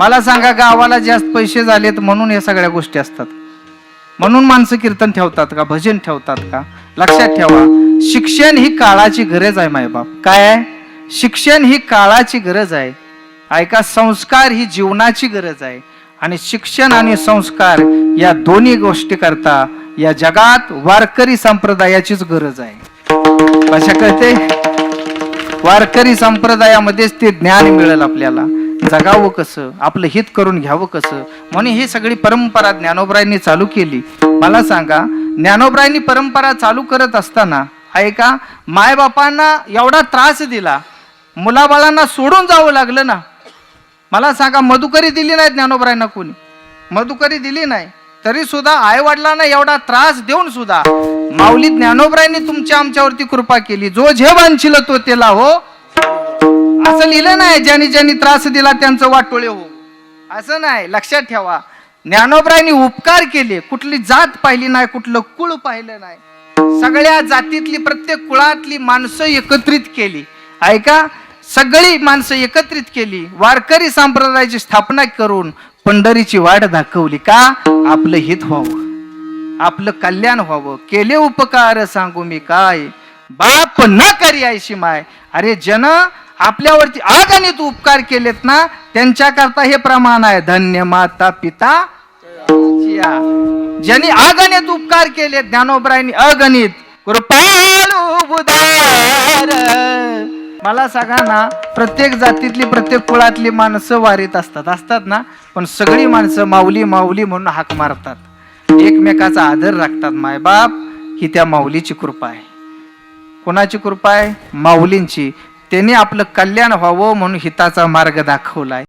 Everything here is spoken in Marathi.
मला सांगा गावाला जास्त पैसे झालेत म्हणून या सगळ्या गोष्टी असतात. म्हणून माणसं कीर्तन ठेवतात का भजन ठेवतात का? लक्षात ठेवा शिक्षण ही काळाची गरज आहे मायबाप काय आहे? शिक्षण ही काळाची गरज आहे. ऐका संस्कार ही जीवनाची गरज आहे. आणि शिक्षण आणि संस्कार या दोन्ही गोष्टी करता या जगात वारकरी संप्रदायाचीच गरज आहे. कशा कळते? वारकरी संप्रदायामध्येच ते ज्ञान मिळेल आपल्याला. जगावं कसं? आपलं हित करून घ्यावं कसं? म्हणून ही सगळी परंपरा ज्ञानोबरायांनी चालू केली. मला सांगा ज्ञानोबरायांनी परंपरा चालू करत असताना ऐका मायबापांना एवढा त्रास दिला. मुलाबाळांना सोडून जावं लागलं ना. मला सांगा मधुकरी दिली नाही ज्ञानोबरायांना कोणी? मधुकरी दिली नाही. तरी सुद्धा आईवडिलांना एवढा त्रास देऊन सुद्धा माऊली ज्ञानोबरायांनी तुमच्या आमच्यावरती कृपा केली. जो जे बांधशील तो त्याला हो. असं लिहिलं नाही ज्यांनी ज्यांनी त्रास दिला त्यांचं वाटोळे हो असं नाही लक्षात ठेवा. ज्ञानोबरायांनी उपकार केले कुठली जात पाहिली नाही कुठलं कुळ पाहिलं नाही. सगळ्या जातीतली प्रत्येक कुळातली माणसं एकत्रित केली. ऐका सगळी माणसं एकत्रित केली वारकरी संप्रदायाची स्थापना करून पंढरीची वाट दाखवली का? आपलं हित व्हावं. आपलं कल्याण व्हावं. केले उपकार सांगू मी काय? बाप न करी आयशी माय. अरे जन आपल्यावरती अगणित उपकार केलेत ना त्यांच्याकरता हे प्रमाण आहे. धन्य माता पिता. ज्यांनी अगणित उपकार केले ज्ञानोबरायनी अगणित. कृपाळू उदार. मला सगळ्यांना प्रत्येक जातीतली प्रत्येक कुळातली माणसं वारीत असतात. असतात ना पण सगळी माणसं माऊली माऊली म्हणून हाक मारतात. एकमेकाचा आदर राखतात. मायबाप ही त्या माऊलीची कृपा आहे. कोणाची कृपा आहे? माऊलींची. त्यांनी आपलं कल्याण व्हावं म्हणून हिताचा मार्ग दाखवलाय.